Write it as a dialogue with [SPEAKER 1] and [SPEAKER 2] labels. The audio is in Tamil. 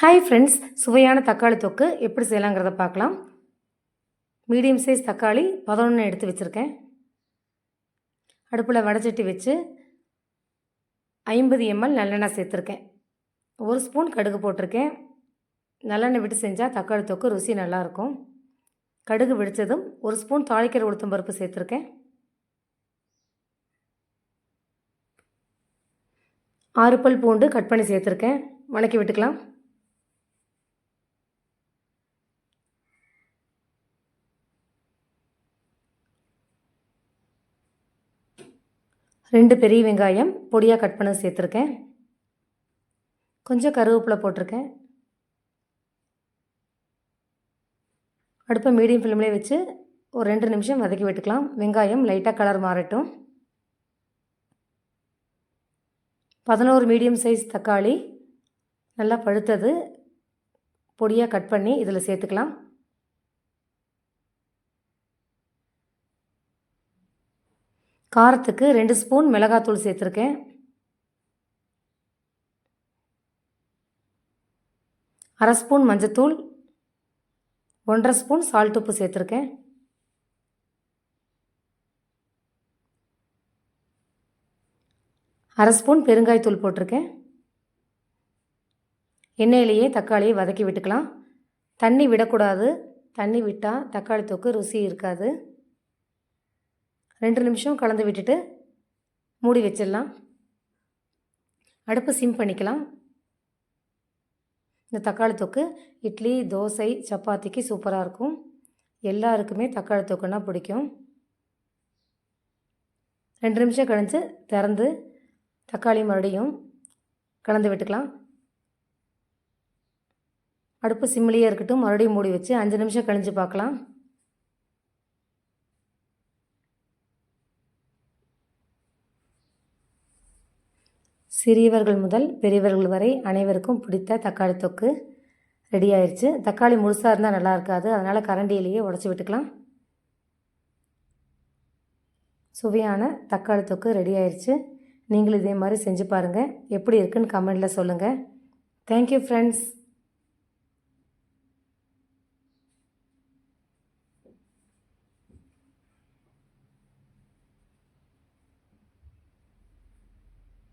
[SPEAKER 1] ஹாய் ஃப்ரெண்ட்ஸ் சுவையான தக்காளி தொக்கு எப்படி செய்யலாங்கிறத பார்க்கலாம். மீடியம் சைஸ் தக்காளி பதினொன்று எடுத்து வச்சுருக்கேன். அடுப்பில் வடைச்சட்டி வச்சு ஐம்பது எம்எல் நல்லெண்ணெய் சேர்த்துருக்கேன். ஒரு ஸ்பூன் கடுகு போட்டிருக்கேன். நல்லெண்ணெய் விட்டு செஞ்சால் தக்காளி தொக்கு ருசி நல்லாயிருக்கும் கடுகு வெடித்ததும் ஒரு ஸ்பூன் தாளிக்கிற உளுத்தம் பருப்பு சேர்த்துருக்கேன். ஆறு பல் பூண்டு கட் பண்ணி சேர்த்துருக்கேன். வணக்கி விட்டுக்கலாம். ரெண்டு பெரிய வெங்காயம் பொடியாக கட் பண்ண சேர்த்துருக்கேன். கொஞ்சம் கருவேப்பிலை போட்டிருக்கேன். அடுப்பை மீடியம் ஃப்ளேம்லேயே வச்சு ஒரு ரெண்டு நிமிஷம் வதக்கி விட்டுக்கலாம். வெங்காயம் லைட்டாக கலர் மாறட்டும். பதினோரு மீடியம் சைஸ் தக்காளி நல்லா பழுத்தது. பொடியாக கட் பண்ணி இதில் சேர்த்துக்கலாம். காரத்துக்கு ரெண்டு ஸ்பூன் மிளகாத்தூள் சேர்த்துருக்கேன். அரை ஸ்பூன் மஞ்சத்தூள் ஒன்றரை ஸ்பூன் சால்ட் உப்பு சேர்த்துருக்கேன். அரை ஸ்பூன் பெருங்காயத்தூள் போட்டிருக்கேன். எண்ணெயிலேயே தக்காளியை வதக்கி விட்டுக்கலாம். தண்ணி விடக்கூடாது. தண்ணி விட்டால் தக்காளி தொக்கு ருசி இருக்காது. ரெண்டு நிமிஷம் கலந்து விட்டுட்டு மூடி வச்சிடலாம். அடுப்பு சிம் பண்ணிக்கலாம். இந்த தக்காளி தொக்கு இட்லி தோசை சப்பாத்திக்கு சூப்பராக இருக்கும். எல்லாருக்குமே தக்காளி தொக்குன்னா பிடிக்கும். ரெண்டு நிமிஷம் கழிஞ்சு திறந்து தக்காளி மறுபடியும் கலந்து விட்டுக்கலாம். அடுப்பு சிம்மிலேயே இருக்கட்டும் மறுபடியும் மூடி வச்சு அஞ்சு நிமிஷம் கழிஞ்சு பார்க்கலாம். சிறியவர்கள் முதல் பெரியவர்கள் வரை அனைவருக்கும் பிடித்த தக்காளி தொக்கு ரெடி ஆயிடுச்சு தக்காளி முழுசாக இருந்தால் நல்லா இருக்காது. அதனால் கரண்டியிலேயே உடச்சி விட்டுக்கலாம். சுவையான தக்காளி தொக்கு ரெடி ஆயிடுச்சு நீங்களும் இதே மாதிரி செஞ்சு பாருங்கள் எப்படி இருக்குன்னு கமெண்டில் சொல்லுங்கள் தேங்க்யூ ஃப்ரெண்ட்ஸ்